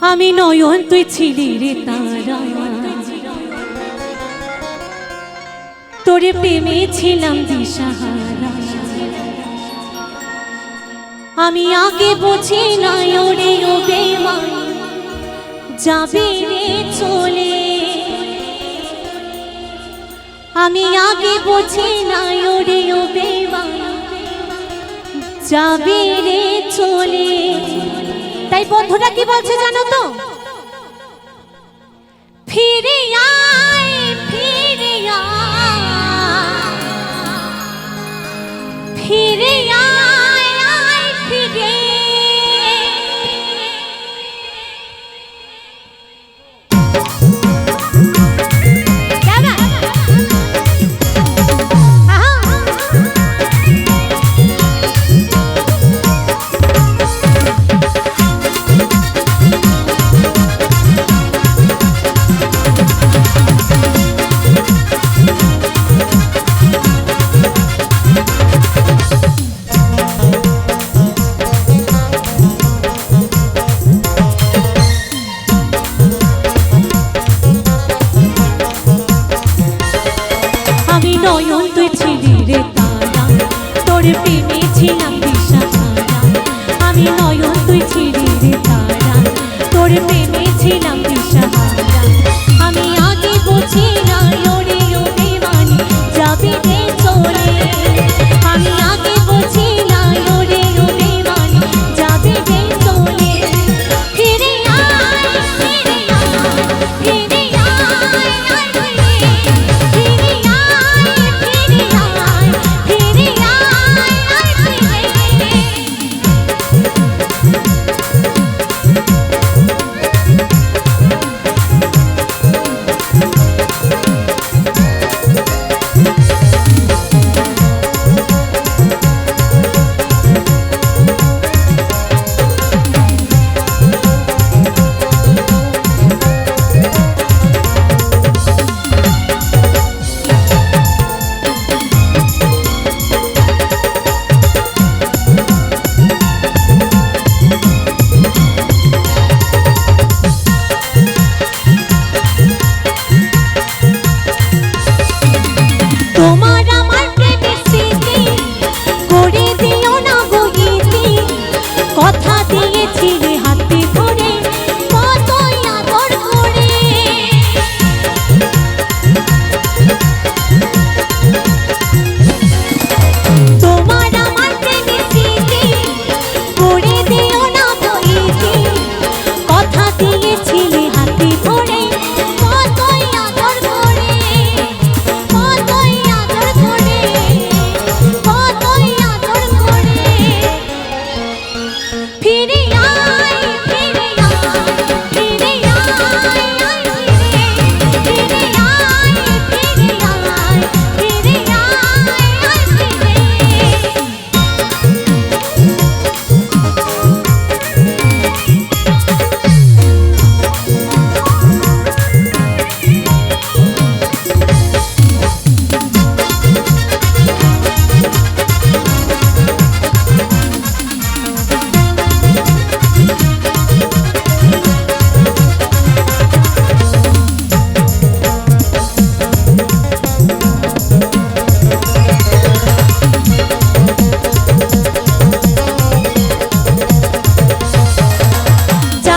আমি নয়ন, তুই ছিলি রে তারা। তোরে প্রেমে ছিলাম দিশাহারা। আমি আগে বুঝি নাই ওরে ও বেমান যাবে রে চলে। আমি আগে বুঝি নাই ওরে ও বেমান যাবে রে চলে। এই বন্ধুটা কি বলছে জানো তো? ছিলাম বিষাহারা আমি নয়ন তুই ছিলি রে তারা। তোর প্রেমে ছিলাম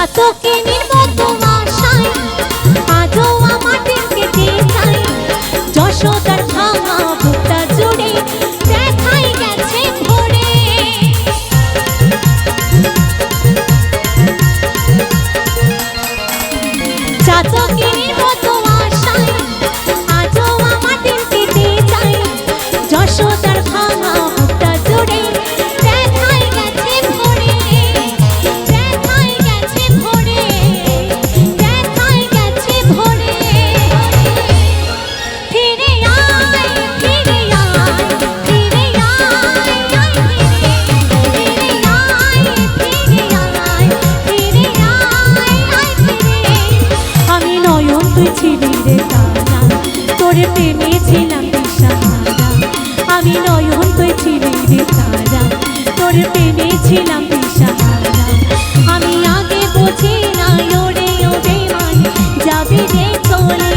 ঘাতকে নির্বাচন আমি নয়ন তুই ছিলি রে তারা। তোর প্রেমে ছিলাম দিশাহারা আমি আগে বুঝি না ওরে ওরে মানে যাবি রে চলে